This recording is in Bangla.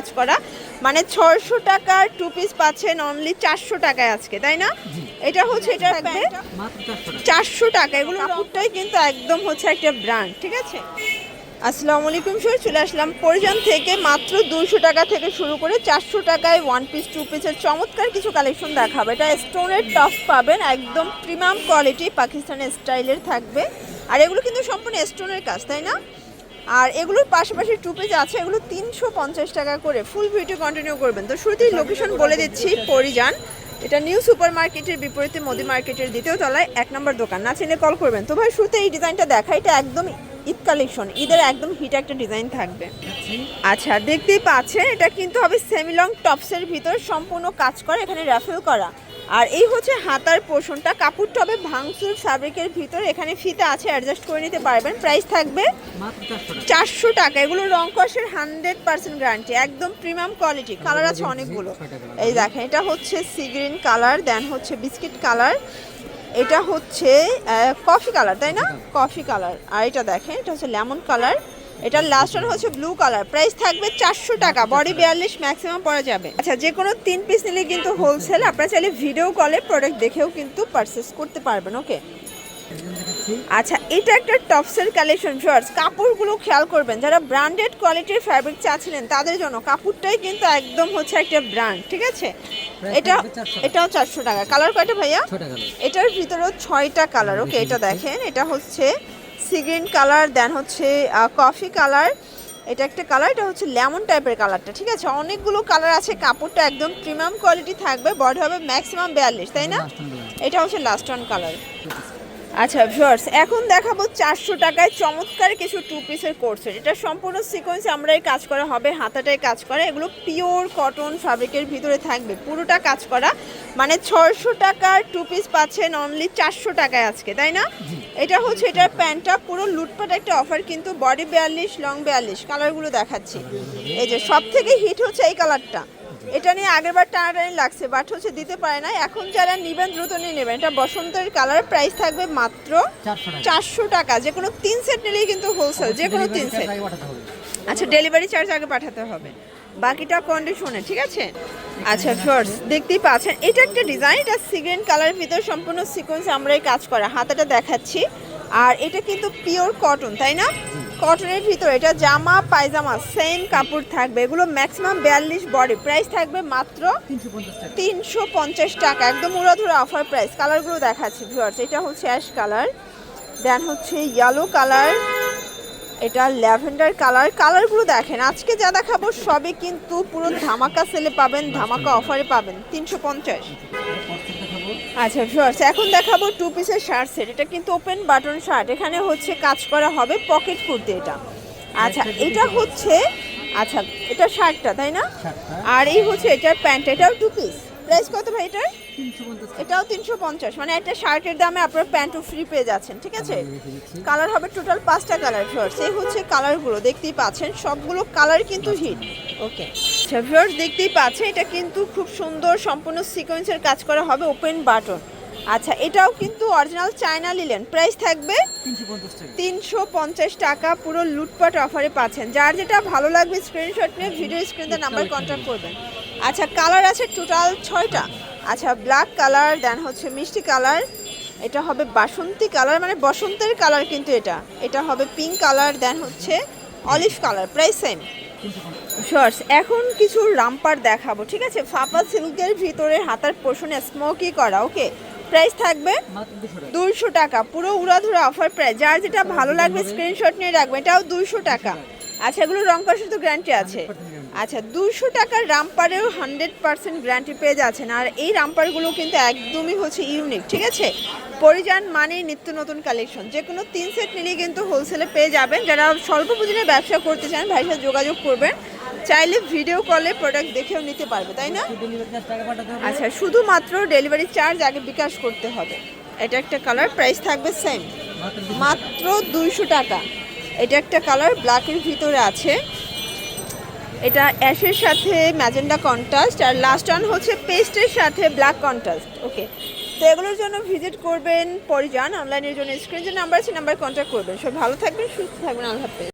কাজ করা। মানে ছয়শো টাকার টু পিস পাচ্ছেন অনলি চারশো টাকায় আজকে তাই না? এটা হচ্ছে এটা মাত্র চারশো টাকা। চারশো টাকা। এগুলো কাপড়টাই কিন্তু একদম হচ্ছে একটা ব্র্যান্ড ঠিক আছে? আসসালামু আলাইকুম স্যার চলে আসলাম পরিজন থেকে মাত্র দুশো টাকা থেকে শুরু করে চারশো টাকায় ওয়ান পিস টু পিসের চমৎকার কিছু কালেকশন দেখাবো। এটা স্টোনের টপ পাবেন একদম প্রিমিয়াম কোয়ালিটি পাকিস্তানের স্টাইলের থাকবে। আর এগুলো কিন্তু সম্পূর্ণ স্টোনের কাজ তাই না? আর এগুলোর পাশাপাশি টু পিস আছে, এগুলো তিনশো পঞ্চাশ টাকা করে ফুল ভিডিও কন্টিনিউ করবেন। তো শুরুতেই লোকেশন বলে দিচ্ছি পরিজান এটা নিউ সুপার মার্কেটের বিপরীতে মোদি মার্কেটের দ্বিতীয় তলায় এক নম্বর দোকান। না চিনে কল করবেন। তো ভাই শুরুতে এই ডিজাইনটা দেখা, এটা একদম ঈদ কালেকশন ঈদের একদম হিট একটা ডিজাইন থাকবে। আচ্ছা দেখতেই পাচ্ছেন, এটা কিন্তু হবে সেমি লং টপসের ভিতর, সম্পূর্ণ কাজ করা, এখানে র্যাফেল করা। আর এই হচ্ছে হাতার পোষণটা। কাপড়টা হবে ভাঙচুর ফ্যাব্রিকের ভিতর এখানে ফিতা আছে অ্যাডজাস্ট করে নিতে পারবেন। প্রাইস থাকবে চারশো টাকা। এগুলো রং কষের হান্ড্রেড পার্সেন্ট গ্যারান্টি একদম প্রিমিয়াম কোয়ালিটি কালার আছে অনেকগুলো। এই দেখেন এটা হচ্ছে সি গ্রিন কালার দেন হচ্ছে বিস্কিট কালার এটা হচ্ছে কফি কালার তাই না? কফি কালার আর এটা দেখেন এটা হচ্ছে লেমন কালার এটার লাস্ট ওয়ান হচ্ছে ব্লু কালার প্রাইস থাকবে চারশো টাকা বডি বিয়াল্লিশ ম্যাক্সিমাম পরা যাবে। আচ্ছা যে কোনো তিন পিস নিলে কিন্তু হোলসেল আপনারা চাইলে ভিডিও কলে প্রোডাক্ট দেখেও কিন্তু পারচেস করতে পারবেন ওকে আচ্ছা এটা একটা টপসের কালেকশন শর্টস কাপড়গুলো খেয়াল করবেন যারা ব্র্যান্ডেড কোয়ালিটির ফ্যাব্রিক চাচ্ছিলেন তাদের জন্য কাপড়টাই কিন্তু একদম হচ্ছে একটা ব্র্যান্ড ঠিক আছে? এটা থাকবে 400 টাকা। এটাও চারশো টাকা। কালার কয়টা ভাইয়া? এটার ভিতরেও ছয়টা কালার ওকে এটা দেখেন এটা হচ্ছে সিগ্রিন কালার দেন হচ্ছে কফি কালার। এটা একটা কালার এটা হচ্ছে লেমন টাইপের কালারটা ঠিক আছে? অনেকগুলো কালার আছে কাপড়টা একদম প্রিমিয়াম কোয়ালিটি থাকবে বডি হবে ম্যাক্সিমাম বিয়াল্লিশ তাই না? এটা হচ্ছে লাস্ট ওয়ান কালার আচ্ছা ভিউয়ার্স এখন দেখাবো চারশো টাকায় চমৎকার কিছু টু পিসের কোর্সের এটা সম্পূর্ণ সিকোয়েন্স আমরাই কাজ করা হবে হাতাটায় কাজ করা। এগুলো পিওর কটন ফ্যাব্রিকের ভিতরে থাকবে পুরোটা কাজ করা। মানে ছয়শো টাকার টু পিস পাচ্ছেন অনলি চারশো টাকায় আজকে তাই না? এটা হচ্ছে এটার প্যান্টটা পুরো লুটপাট একটা অফার কিন্তু বডি বিয়াল্লিশ লং বিয়াল্লিশ কালারগুলো দেখাচ্ছি। এই যে সব থেকে হিট হচ্ছে এই কালারটা এটা নিয়ে আগের বার টানাটানি লাগছে বাট হচ্ছে দিতে পারে না এখন যারা নিবেন দ্রুত নিয়ে নেবেন। এটা বসন্তের কালার প্রাইস থাকবে মাত্র চারশো টাকা। যে কোনো তিন সেট নিলেই কিন্তু হোলসেল যে কোনো তিন সেট আচ্ছা ডেলিভারি চার্জ আগে পাঠাতে হবে। বাকিটা কন্ডিশনে ঠিক আছে? আচ্ছা ফার্স্ট দেখতেই পাচ্ছেন। এটা একটা ডিজাইন এটা সিগ্রেন কালারের ভিতর সম্পূর্ণ সিকোয়েন্স আমরাই কাজ করা। হাতাটা দেখাচ্ছি। আর এটা কিন্তু পিওর কটন তাই না? কটনের ভিতর এটা জামা, পায়জামা, সেম কাপড় থাকবে। এগুলো ম্যাক্সিমাম বিয়াল্লিশ বডি প্রাইস থাকবে মাত্র তিনশো পঞ্চাশ টাকা। একদম উড়াধুরা অফার প্রাইস কালারগুলো দেখাচ্ছি ভিউয়ার্স এটা হচ্ছে অ্যাশ কালার দেন হচ্ছে ইয়েলো কালার এটা ল্যাভেন্ডার কালার কালারগুলো দেখেন, আজকে যা দেখাবো সবই কিন্তু পুরো ধামাকা সেলে পাবেন, ধামাকা অফারে পাবেন। তিনশো পঞ্চাশ। দেখাবো আচ্ছা ভিউয়ার্স এখন দেখাবো টু পিসের শার্ট সেট এটা কিন্তু ওপেন বাটন শার্ট এখানে হচ্ছে কাজ করা হবে পকেট কুর্তি এটা। আচ্ছা এটা হচ্ছে আচ্ছা এটা শার্টটা তাই না? আর এই হচ্ছে এটার প্যান্ট এটাও টু পিস প্রাইস কত ভাই এটার? এটাও তিনশো পঞ্চাশ। মানে একটা শার্টের দামে আপনার প্যান্টও ফ্রি পেয়ে যাচ্ছেন ঠিক আছে? কালার হবে টোটাল পাঁচটা কালার ফিওর্স এই হচ্ছে কালারগুলো দেখতেই পাচ্ছেন সবগুলো কালার কিন্তু হিট ওকে আচ্ছা ফিওর্স দেখতেই পাচ্ছেন এটা কিন্তু খুব সুন্দর সম্পূর্ণ সিকোয়েন্সের কাজ করা হবে ওপেন বাটন আচ্ছা এটাও কিন্তু অরিজিনাল চায়না লিলেন প্রাইস থাকবে তিনশো পঞ্চাশ টাকা। পুরো লুটপাট অফারে পাচ্ছেন। যার যেটা ভালো লাগবে স্ক্রিনশট নিয়ে ভিডিও স্ক্রিনে নাম্বার কন্ট্যাক্ট করবেন। আচ্ছা কালার আছে টোটাল ছয়টা। আচ্ছা ব্ল্যাক কালার দেন হচ্ছে মিষ্টি কালার এটা হবে বাসন্তী কালার মানে বসন্তের কালার কিন্তু এটা। এটা হবে পিঙ্ক কালার দেন হচ্ছে olive colour price same shorts এখন কিছু রামপার দেখাবো ঠিক আছে? ফাপা সিল্কের ভিতরে হাতার পোষণে স্মোকি করা ওকে প্রাইস থাকবে দুশো টাকা দুইশো টাকা পুরো উড়াধুরা অফার প্রাইস যার যেটা ভালো লাগবে স্ক্রিনশট নিয়ে রাখবে এটাও দুইশো টাকা। আচ্ছা এগুলো রং কষে তো গ্যারান্টি আছে। আচ্ছা দুইশো টাকার রামপারেও হান্ড্রেড পার্সেন্ট গ্যারান্টি পেয়ে যাচ্ছেন। আর এই রামপারগুলো কিন্তু একদমই হচ্ছে ইউনিক, ঠিক আছে? পরিযান মানে নিত্য নতুন কালেকশন। যে কোনো তিন সেট নিলেই কিন্তু হোলসেলে পেয়ে যাবেন। যারা স্বল্প পুঁজির ব্যবসা করতে চান, ভাইয়ের সাথে যোগাযোগ করবেন। চাইলে ভিডিও কলে প্রোডাক্ট দেখেও নিতে পারবে, তাই না? আচ্ছা শুধুমাত্র ডেলিভারি চার্জ আগে বিকাশ করতে হবে। এটা একটা কালার প্রাইস থাকবে সেম মাত্র দুইশো টাকা। এটা একটা কালার ব্ল্যাকের ভিতরে আছে। এটা অ্যাশের সাথে ম্যাজেন্ডা কন্ট্রাস্ট আর লাস্ট ওয়ান হচ্ছে পেস্টের সাথে ব্ল্যাক কন্ট্রাস্ট ওকে তো এগুলোর জন্য ভিজিট করবেন পরে যান অনলাইনের জন্য স্ক্রিন যে নাম্বার আছে নাম্বার কন্ট্যাক্ট করবেন। সব ভালো থাকবেন, সুস্থ থাকবেন, আল্লাহ হাফেজ।